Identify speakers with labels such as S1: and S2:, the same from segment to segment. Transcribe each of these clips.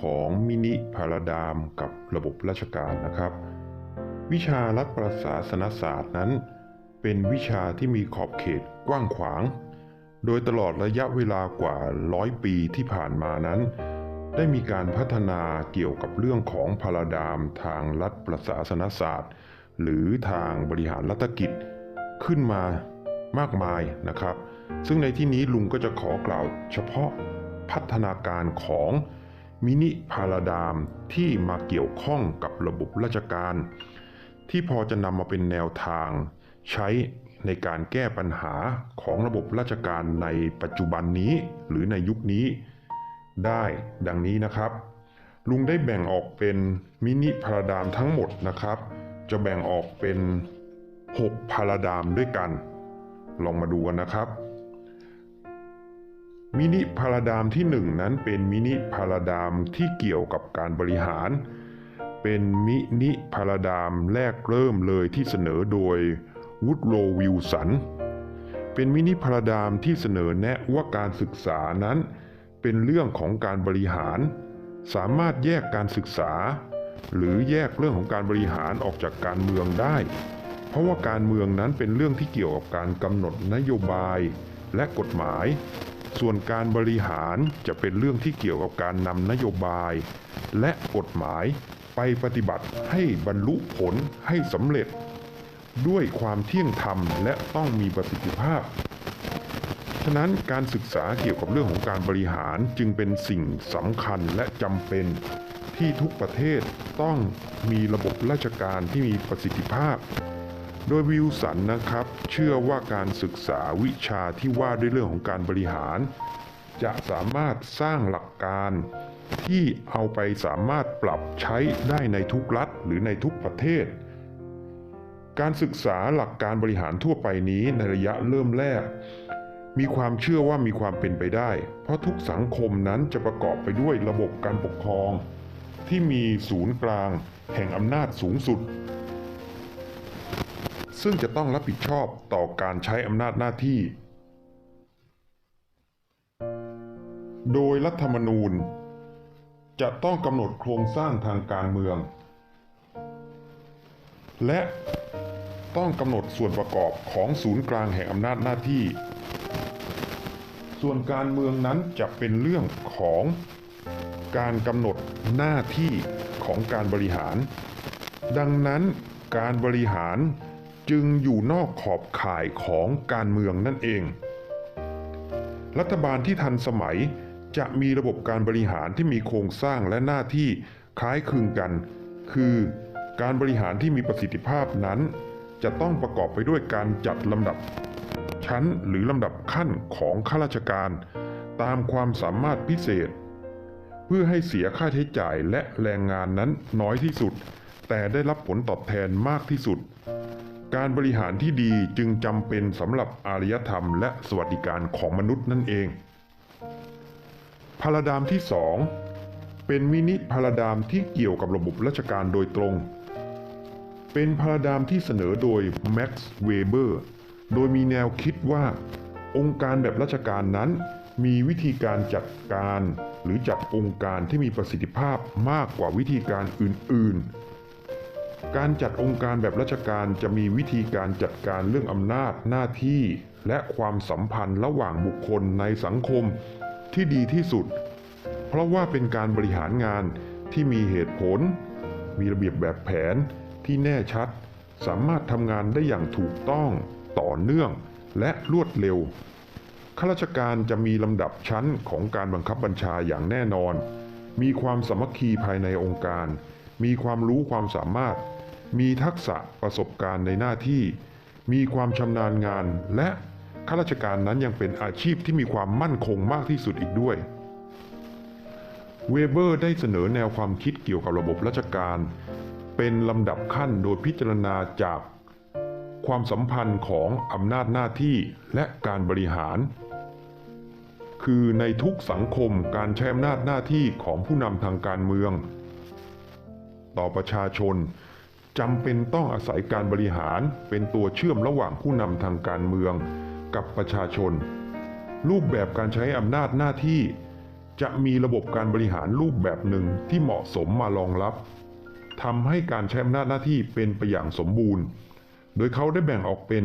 S1: ของมินิพาราดามกับระบบราชการนะครับ วิชารัฐประศาสนศาสตร์นั้น เป็นวิชาที่มีขอบเขตกว้างขวาง โดยตลอดระยะเวลากว่าร้อยปีที่ผ่านมานั้น ได้มีการพัฒนาเกี่ยวกับเรื่องของพาราดามทางรัฐประศาสนศาสตร์ หรือทางบริหารรัฐกิจขึ้นมามากมายนะครับ ซึ่งในที่นี้ลุงก็จะขอกล่าวเฉพาะพัฒนาการของ มินิพาราดามที่มาเกี่ยวข้องกับระบบราชการ ที่พอจะนำมาเป็นแนวทาง ใช้ในการแก้ปัญหาของระบบราชการในปัจจุบันนี้หรือในยุคนี้ ได้ดังนี้นะครับ ลุงได้แบ่งออกเป็นมินิพาราดามทั้งหมดนะครับ จะแบ่งออกเป็น 6 พาราดามด้วยกัน ลองมาดูกันนะครับ มินิพาราดามที่ 1 นั้นเป็นมินิพาราดามที่เกี่ยวกับการบริหาร เป็นมินิพาราดามแรกเริ่มเลยที่เสนอโดยวูดโรวิลสัน เป็นมินิพาราดามที่เสนอแนะว่าการศึกษานั้น เป็นเรื่องของการบริหาร สามารถแยกการศึกษา หรือแยกเรื่องของการบริหารออกจากการเมืองได้ เพราะว่าการเมืองนั้นเป็นเรื่องที่เกี่ยวกับการกำหนดนโยบายและกฎหมาย ส่วนการบริหารจะเป็นเรื่องที่เกี่ยวกับการนำนโยบาย และกฎหมายไปปฏิบัติให้บรรลุผลให้สำเร็จ ด้วยความเที่ยงธรรมและต้องมีประสิทธิภาพ ฉะนั้นการศึกษาเกี่ยวกับเรื่องของการบริหารจึงเป็นสิ่งสำคัญและจำเป็นที่ทุกประเทศต้องมีระบบราชการที่มีประสิทธิภาพ โดยวิลสันนะครับ เชื่อว่าการศึกษาวิชาที่ว่าด้วยเรื่องของการบริหาร จะสามารถสร้างหลักการที่เอาไปสามารถปรับใช้ได้ในทุกรัฐหรือในทุกประเทศ การศึกษาหลักการบริหารทั่วไปนี้ในระยะเริ่มแรก มีความเชื่อว่ามีความเป็นไปได้ เพราะทุกสังคมนั้นจะประกอบไปด้วยระบบการปกครอง ที่มีศูนย์กลาง แห่งอำนาจสูงสุด ซึ่งจะต้องรับผิดชอบต่อการใช้อำนาจหน้าที่ โดยรัฐธรรมนูญ จะต้องกำหนดโครงสร้างทางการเมือง และต้องกำหนดส่วนประกอบของศูนย์กลางแห่งอำนาจหน้าที่ ส่วนการเมืองนั้นจะเป็นเรื่องของการกำหนดหน้าที่ของการบริหาร ดังนั้นการบริหาร จึงอยู่นอกขอบข่ายของการเมืองนั่นเอง รัฐบาลที่ทันสมัยจะมีระบบการบริหารที่มีโครงสร้างและหน้าที่คล้ายคลึงกัน คือการบริหารที่มีประสิทธิภาพนั้น จะต้องประกอบไปด้วยการจัดลำดับ ชั้นหรือลำดับขั้นของข้าราชการ ตามความสามารถพิเศษ เพื่อให้เสียค่าใช้จ่ายและแรงงานนั้นน้อยที่สุด แต่ได้รับผลตอบแทนมากที่สุด การบริหารที่ดีจึงจำเป็นสำหรับอารยธรรมและสวัสดิการของมนุษย์นั่นเอง พารดามที่2เป็นมินิพารดามที่เกี่ยวกับระบบราชการโดยตรง เป็นพารดามที่เสนอโดยแม็กซ์เวเบอร์โดยมีแนวคิดว่าองค์การแบบราชการนั้น มีวิธีการจัดการ หรือจัดองค์การที่มีประสิทธิภาพมากกว่าวิธีการอื่น ๆ การจัดองค์การแบบราชการจะมีวิธีการจัดการเรื่องอำนาจหน้าที่ และความสัมพันธ์ระหว่างบุคคลในสังคมที่ดีที่สุด เพราะว่าเป็นการบริหารงานที่มีเหตุผล มีระเบียบแบบแผนที่แน่ชัด สามารถทำงานได้อย่างถูกต้องต่อเนื่องและรวดเร็วข้าราชการจะมีลำดับชั้นของการบังคับบัญชาอย่างแน่นอน มีความสมัคคีภายในองค์การ มีความรู้ความสามารถ มีทักษะประสบการณ์ในหน้าที่ มีความชำนาญงาน และข้าราชการนั้นยังเป็นอาชีพที่มีความมั่นคงมากที่สุดอีกด้วย เวเบอร์ได้เสนอแนวความคิดเกี่ยวกับระบบราชการ เป็นลำดับขั้นโดยพิจารณาจากความสัมพันธ์ของอำนาจหน้าที่และการบริหาร คือในทุกสังคมการใช้อำนาจหน้าที่ของผู้นำทางการเมือง ต่อประชาชน จำเป็นต้องอาศัยการบริหารเป็นตัวเชื่อมระหว่างผู้นำทางการเมืองกับประชาชน รูปแบบการใช้อำนาจหน้าที่ จะมีระบบการบริหารรูปแบบหนึ่งที่เหมาะสมมารองรับทำให้การใช้อำนาจหน้าที่เป็นไปอย่างสมบูรณ์ โดยเขาได้แบ่งออกเป็น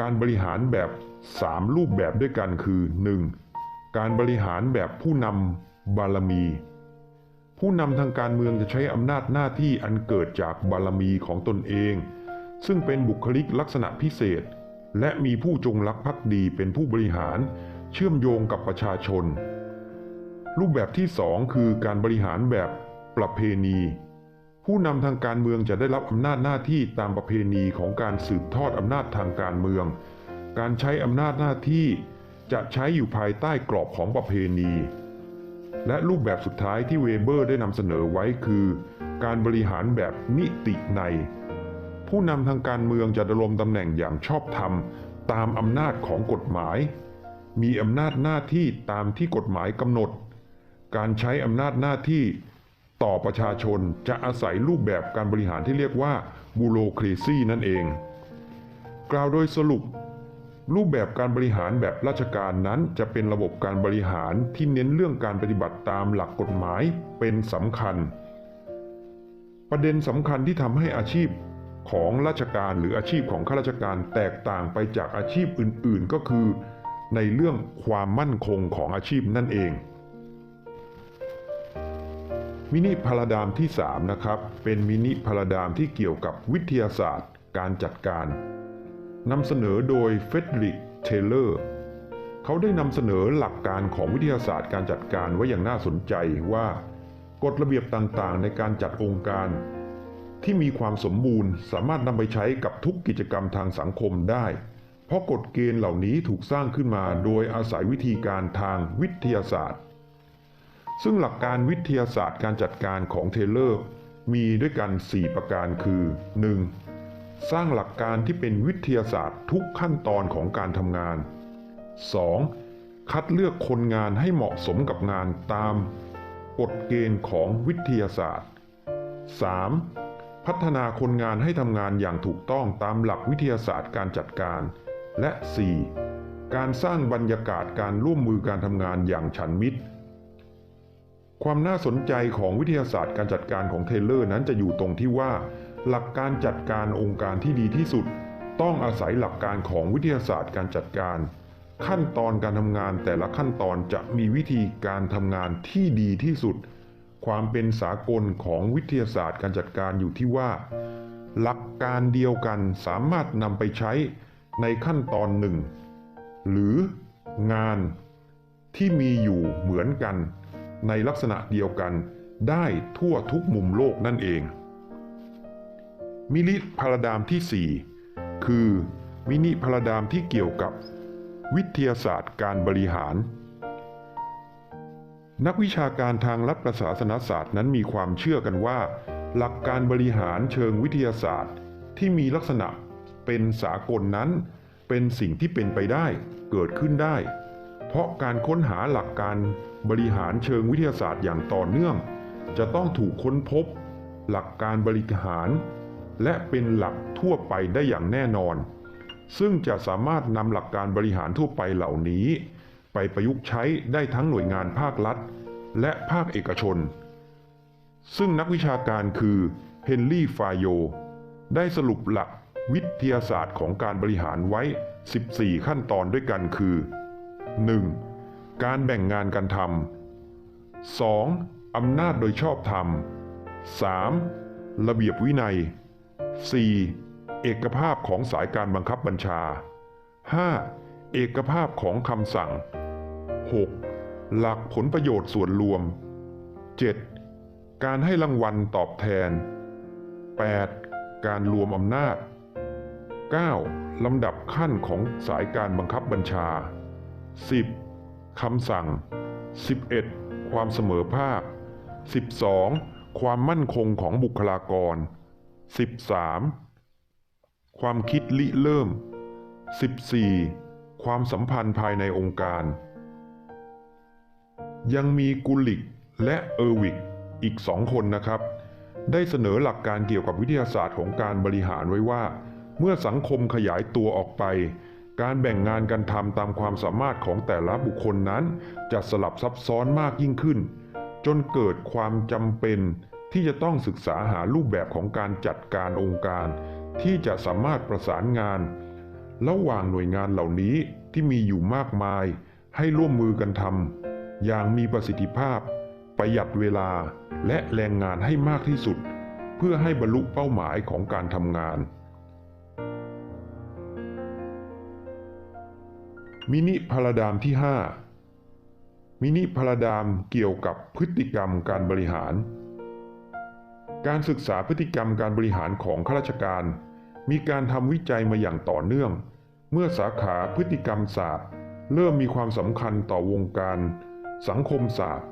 S1: การบริหารแบบ 3 รูปแบบด้วยกันคือ 1. การบริหารแบบผู้นำบารมี ผู้นำทางการเมืองจะใช้อำนาจหน้าที่อันเกิดจากบารมีของตนเอง ซึ่งเป็นบุคลิกลักษณะพิเศษ และมีผู้จงรักภักดีเป็นผู้บริหาร เชื่อมโยงกับประชาชน รูปแบบที่ 2 คือการบริหารแบบประเพณี ผู้นำทางการเมืองจะได้รับอำนาจหน้าที่ตามประเพณีของการสืบทอดอำนาจทางการเมือง การใช้อำนาจหน้าที่จะใช้อยู่ภายใต้กรอบของประเพณี และรูปแบบสุดท้ายที่เวเบอร์ได้นำเสนอไว้คือ การบริหารแบบนิติใน ผู้นำทางการเมืองจะดำรงตำแหน่งอย่างชอบธรรม ตามอำนาจของกฎหมาย มีอำนาจหน้าที่ตามที่กฎหมายกำหนด การใช้อำนาจหน้าที่ต่อประชาชนจะอาศัยรูปแบบการบริหารที่เรียกว่าบูโรครซีนั่นเอง กล่าวโดยสรุป รูปแบบการบริหารแบบราชการนั้นจะเป็นระบบการบริหารที่เน้นเรื่องการปฏิบัติตามหลักกฎหมายเป็นสำคัญ ประเด็นสำคัญที่ทำให้อาชีพของราชการหรืออาชีพของข้าราชการแตกต่างไปจากอาชีพอื่น ๆ ก็คือ ในเรื่องความมั่นคงของอาชีพนั่นเอง มินิพาราดามที่ 3 นะครับ เป็นมินิพาราดามที่เกี่ยวกับวิทยาศาสตร์ การจัดการ นำเสนอโดยเฟดริกเทเลอร์เขาได้นำเสนอหลักการของวิทยาศาสตร์การจัดการไว้อย่างน่าสนใจว่ากฎระเบียบต่างๆ ในการจัดองค์การ ที่มีความสมบูรณ์สามารถนำไปใช้กับทุกกิจกรรมทางสังคมได้ เพราะกฎเกณฑ์เหล่านี้ถูกสร้างขึ้นมาโดยอาศัยวิธีการทางวิทยาศาสตร์ ซึ่งหลักการวิทยาศาสตร์การจัดการของเทเลอร์ มีด้วยกัน 4 ประการคือ 1. สร้างหลักการที่เป็นวิทยาศาสตร์ทุกขั้นตอนของการทำงาน 2. คัดเลือกคนงานให้เหมาะสมกับงานตามกฎเกณฑ์ของวิทยาศาสตร์ 3. พัฒนาคนงานให้ทำงานอย่างถูกต้องตามหลักวิทยาศาสตร์การจัดการ และ 4. การสร้างบรรยากาศการร่วมมือการทำงานอย่างฉันมิตร ความน่าสนใจของวิทยาศาสตร์การจัดการของเทเลอร์นั้นจะอยู่ตรงที่ว่า หลักการจัดการองค์การที่ดีที่สุด ต้องอาศัยหลักการของวิทยาศาสตร์การจัดการ ขั้นตอนการทำงานแต่ละขั้นตอนจะมีวิธีการทำงานที่ดีที่สุด ความเป็นสากลของวิทยาศาสตร์การจัดการอยู่ที่ว่า หลักการเดียวกันสามารถนำไปใช้ในขั้นตอนหนึ่ง หรืองานที่มีอยู่เหมือนกัน ในลักษณะเดียวกันได้ทั่วทุกมุมโลกนั่นเอง มินิพาราดามที่ 4 คือมินิพาราดามที่เกี่ยวกับ วิทยาศาสตร์การบริหาร นักวิชาการทางรัฐประศาสนศาสตร์นั้นมีความเชื่อกันว่า หลักการบริหารเชิงวิทยาศาสตร์ ที่มีลักษณะเป็นสากลนั้น เป็นสิ่งที่เป็นไปได้เกิดขึ้นได้ เพราะการค้นหาหลักการบริหารเชิงวิทยาศาสตร์อย่างต่อเนื่อง จะต้องถูกค้นพบ หลักการบริหาร และเป็นหลักทั่วไปได้อย่างแน่นอน ซึ่งจะสามารถนำหลักการบริหารทั่วไปเหล่านี้ ไปประยุกต์ใช้ได้ทั้งหน่วยงานภาครัฐ และภาคเอกชน ซึ่งนักวิชาการคือเฮนรี่ฟายโยได้สรุปหลักวิทยาศาสตร์ของการบริหารไว้ 14 ขั้นตอนด้วยกันคือ 1. การแบ่งงานกันทำ 2. อำนาจโดยชอบธรรม 3. ระเบียบวินัย 4. เอกภาพของสายการบังคับบัญชา 5. เอกภาพของคำสั่ง 6. หลักผลประโยชน์ส่วนรวม 7. การให้รางวัลตอบแทน 8. การรวมอำนาจ 9. ลำดับขั้นของสายการบังคับบัญชา 10. คำสั่ง 11. ความเสมอภาค 12. ความมั่นคงของบุคลากร 13. ความคิดลิเริ่ม 14. ความสัมพันธ์ภายในองค์การ ยังมีกุลิกและเออร์วิกอีกสองคนนะครับ ได้เสนอหลักการเกี่ยวกับวิทยาศาสตร์ของการบริหารไว้ว่า เมื่อสังคมขยายตัวออกไป การแบ่งงานกันทำตามความสามารถของแต่ละบุคคลนั้น จะสลับซับซ้อนมากยิ่งขึ้น จนเกิดความจำเป็น ที่จะต้องศึกษาหารูปแบบของการจัดการองค์การ ที่จะสามารถประสานงาน ระหว่างหน่วยงานเหล่านี้ที่มีอยู่มากมาย ให้ร่วมมือกันทำอย่างมีประสิทธิภาพ ประหยัดเวลาและแรงงานให้มากที่สุด เพื่อให้บรรลุเป้าหมายของการทำงาน มินิพาราดามที่ 5 มินิพาราดามเกี่ยวกับพฤติกรรมการบริหาร การศึกษาพฤติกรรมการบริหารของข้าราชการ มีการทำวิจัยมาอย่างต่อเนื่อง เมื่อสาขาพฤติกรรมศาสตร์ เริ่มมีความสำคัญต่อวงการ สังคมศาสตร์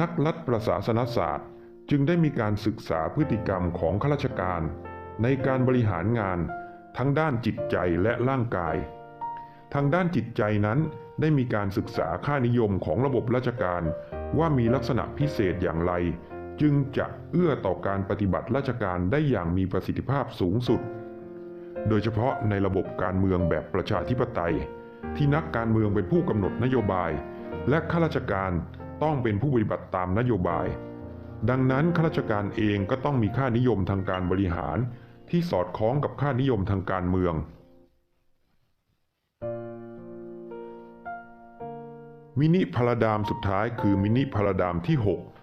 S1: นักรัฐประศาสนศาสตร์ จึงได้มีการศึกษาพฤติกรรมของข้าราชการ ในการบริหารงาน ทั้งด้านจิตใจและร่างกาย ทางด้านจิตใจนั้นได้มีการศึกษาค่านิยมของระบบราชการว่ามีลักษณะพิเศษอย่างไร จึงจะเอื้อต่อการปฏิบัติราชการได้อย่างมีประสิทธิภาพสูงสุด โดยเฉพาะในระบบการเมืองแบบประชาธิปไตย ที่นักการเมืองเป็นผู้กำหนดนโยบาย และข้าราชการต้องเป็นผู้ปฏิบัติตามนโยบาย ดังนั้นข้าราชการเองก็ต้องมีค่านิยมทางการบริหาร ที่สอดคล้องกับค่านิยมทางการเมือง มินิพาราดามสุดท้ายคือมินิพาราดามที่ 6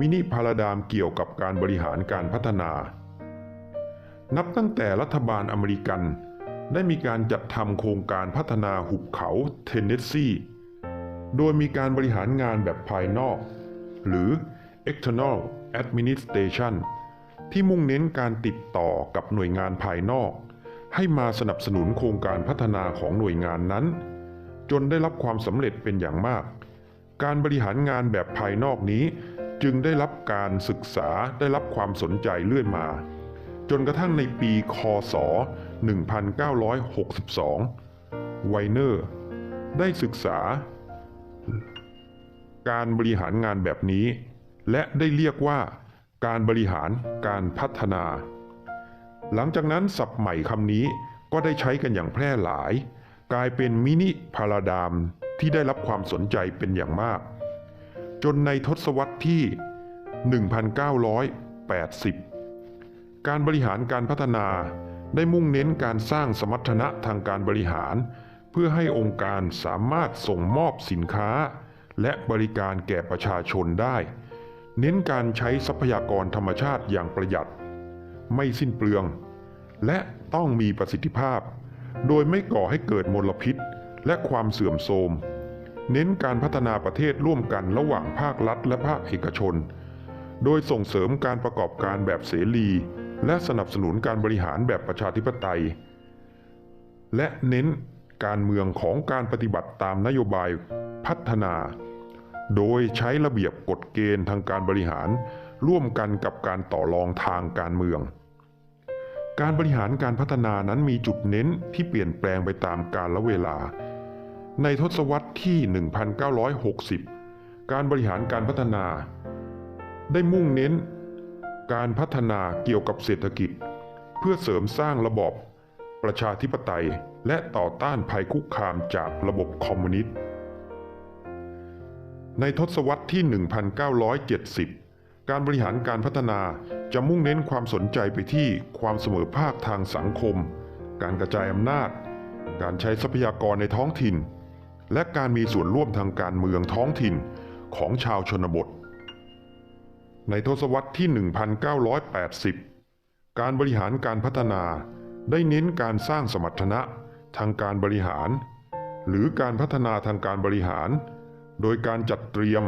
S1: มินิพาราดามเกี่ยวกับการบริหารการพัฒนา นับตั้งแต่รัฐบาลอเมริกัน ได้มีการจัดทำโครงการพัฒนาหุบเขาเทนเนสซี โดยมีการบริหารงานแบบภายนอก หรือ external administration ที่มุ่งเน้นการติดต่อกับหน่วยงานภายนอก ให้มาสนับสนุนโครงการพัฒนาของหน่วยงานนั้น จนได้รับความสำเร็จเป็นอย่างมาก การบริหารงานแบบภายนอกนี้ จึงได้รับการศึกษาได้รับความสนใจเรื่อยมา จนกระทั่งในปีคศ 1962 ไวเนอร์ได้ศึกษา การบริหารงานแบบนี้ และได้เรียกว่า การบริหารการพัฒนา หลังจากนั้นศัพท์ใหม่คำนี้ก็ได้ใช้กันอย่างแพร่หลาย กลายเป็นมินิพาราดามที่ได้รับความสนใจเป็นอย่างมาก จนในทศวรรษที่ 1980 การบริหารการพัฒนาได้มุ่งเน้นการสร้างสมรรถนะทางการบริหาร เพื่อให้องค์การสามารถส่งมอบสินค้า และบริการแก่ประชาชนได้ เน้นการใช้ทรัพยากรธรรมชาติอย่างประหยัด ไม่สิ้นเปลือง และต้องมีประสิทธิภาพ โดยไม่ก่อให้เกิดมลพิษ และความเสื่อมโทรม เน้นการพัฒนาประเทศร่วมกันระหว่างภาครัฐและภาคเอกชน โดยส่งเสริมการประกอบการแบบเสรี และสนับสนุนการบริหารแบบประชาธิปไตย และเน้นการเมืองของการปฏิบัติตามนโยบายพัฒนา โดยใช้ระเบียบกฎเกณฑ์ทางการบริหาร ร่วมกันกับการต่อรองทางการเมือง การบริหารการพัฒนานั้นมีจุดเน้นที่เปลี่ยนแปลงไปตามกาลเวลา ในทศวรรษที่ 1960 การบริหารการพัฒนา ได้มุ่งเน้น การพัฒนาเกี่ยวกับเศรษฐกิจ เพื่อเสริมสร้างระบอบ ประชาธิปไตยและต่อต้านภัยคุกคามจากระบบคอมมิวนิสต์ ในทศวรรษที่ 1970 การบริหารการพัฒนาจะมุ่งเน้นความสนใจไปที่ความเสมอภาคทางสังคม การกระจายอำนาจ การใช้ทรัพยากรในท้องถิ่น และการมีส่วนร่วมทางการเมืองท้องถิ่นของชาวชนบท ในทศวรรษที่ 1980 การบริหารการพัฒนาได้เน้นการสร้างสมรรถนะทางการบริหาร หรือการพัฒนาทางการบริหาร โดยการจัดเตรียม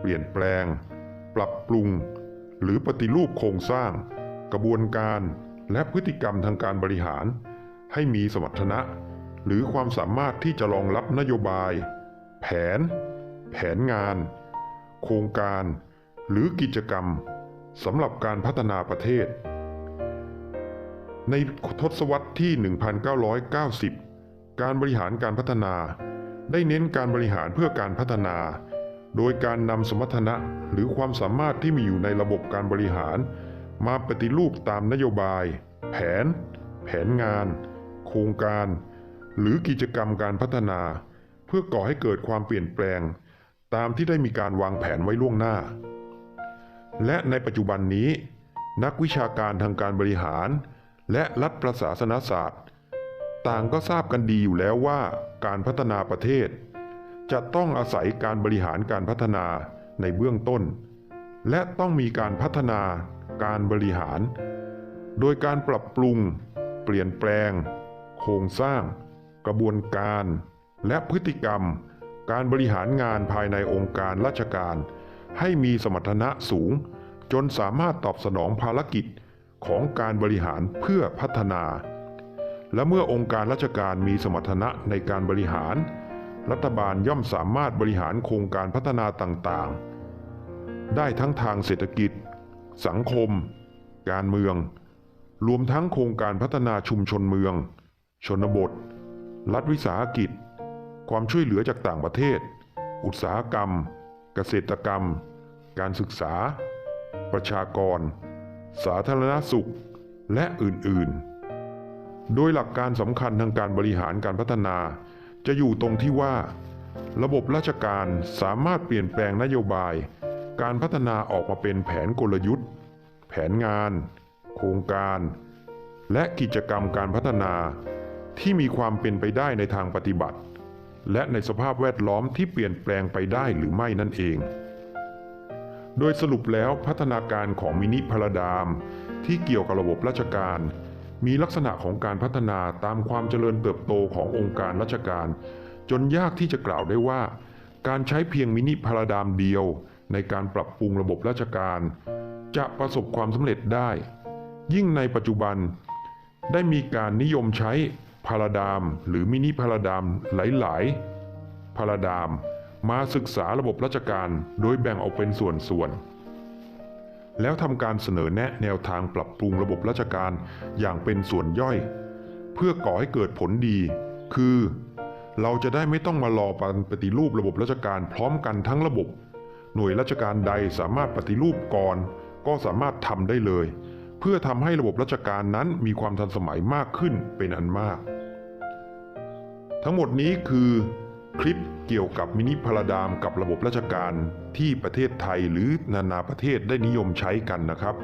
S1: เปลี่ยนแปลง ปรับปรุง หรือปฏิรูปโครงสร้าง กระบวนการและพฤติกรรมทางการบริหาร ให้มีสมรรถนะ หรือความสามารถที่จะรองรับนโยบาย แผน แผนงาน โครงการ หรือกิจกรรมสำหรับการพัฒนาประเทศ ในทศวรรษที่ 1990 การบริหารการพัฒนา ได้เน้นการบริหารเพื่อการพัฒนา โดยการนำสมรรถนะหรือความสามารถที่มีอยู่ในระบบการบริหาร มาปฏิรูปตามนโยบาย แผน แผนงาน โครงการ หรือกิจกรรมการพัฒนา เพื่อก่อให้เกิดความเปลี่ยนแปลง ตามที่ได้มีการวางแผนไว้ล่วงหน้า และในปัจจุบันนี้ นักวิชาการทางการบริหาร และรัฐประศาสนศาสตร์ ต่างก็ทราบกันดีอยู่แล้วว่าการพัฒนาประเทศ จะต้องอาศัยการบริหารการพัฒนาในเบื้องต้น และต้องมีการพัฒนาการบริหาร โดยการปรับปรุง เปลี่ยนแปลง โครงสร้าง กระบวนการ และพฤติกรรม การบริหารงานภายในองค์การราชการ ให้มีสมรรถนะสูง จนสามารถตอบสนองภารกิจของการบริหารเพื่อพัฒนา และเมื่อองค์การราชการมีสมรรถนะในการบริหาร รัฐบาลย่อมสามารถบริหารโครงการพัฒนาต่างๆ ได้ทั้งทางเศรษฐกิจ สังคม การเมือง รวมทั้งโครงการพัฒนาชุมชนเมือง ชนบท รัฐวิสาหกิจ ความช่วยเหลือจากต่างประเทศ อุตสาหกรรม เกษตรกรรม การศึกษา ประชากร สาธารณสุข และอื่นๆ โดยหลักการสำคัญทางการบริหารการพัฒนา จะอยู่ตรงที่ว่า ระบบราชการสามารถเปลี่ยนแปลงนโยบาย การพัฒนาออกมาเป็นแผนกลยุทธ์ แผนงาน โครงการ และกิจกรรมการพัฒนา ที่มีความเป็นไปได้ในทางปฏิบัติ และในสภาพแวดล้อมที่เปลี่ยนแปลงไปได้หรือไม่นั่นเอง โดยสรุปแล้วพัฒนาการของมินิพาราดาม ที่เกี่ยวกับระบบราชการ มีลักษณะของการพัฒนาตามความเจริญเติบโตขององค์การราชการ จนยากที่จะกล่าวได้ว่า การใช้เพียงมินิพาราดามเดียว ในการปรับปรุงระบบราชการ จะประสบความสำเร็จได้ ยิ่งในปัจจุบันได้มีการนิยมใช้ พาราดาม หรือมินิพาราดามหลายๆพาราดาม มาศึกษาระบบราชการโดยแบ่งออกเป็นส่วนๆ แล้วทำการเสนอแนะแนวทางปรับปรุงระบบราชการอย่างเป็นส่วนย่อย เพื่อก่อให้เกิดผลดี คือ เราจะได้ไม่ต้องมารอการปฏิรูประบบราชการพร้อมกันทั้งระบบ หน่วยราชการใดสามารถปฏิรูปก่อน ก็สามารถทำได้เลยเพื่อทำให้ระบบราชการนั้นมีความทันสมัยมากขึ้นเป็นอันมาก ทั้งหมดนี้คือคลิปเกี่ยวกับมินิพาราดามกับระบบราชการที่ประเทศไทยหรือนานาประเทศได้นิยมใช้กันนะครับ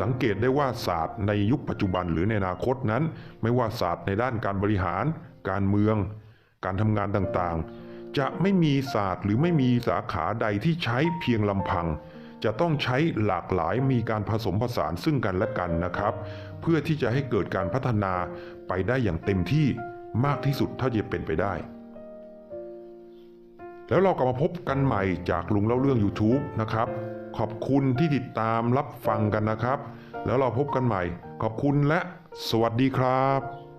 S1: สังเกตได้ว่าศาสตร์ในยุคปัจจุบันหรือในอนาคตนั้น ไม่ว่าศาสตร์ในด้านการบริหาร การเมือง การทำงานต่างๆ จะไม่มีศาสตร์หรือไม่มีสาขาใดที่ใช้เพียงลำพัง จะต้องใช้หลากหลายมีการผสมผสานซึ่งกันและกันนะครับ เพื่อที่จะให้เกิดการพัฒนาไปได้อย่างเต็มที่ มากที่สุดเท่าที่จะเป็นไปได้ แล้วเรากลับมาพบกันใหม่จากลุงเล่าเรื่อง YouTube นะครับ ขอบคุณที่ติดตามรับฟังกันนะครับ แล้วเราพบกันใหม่ ขอบคุณและสวัสดีครับ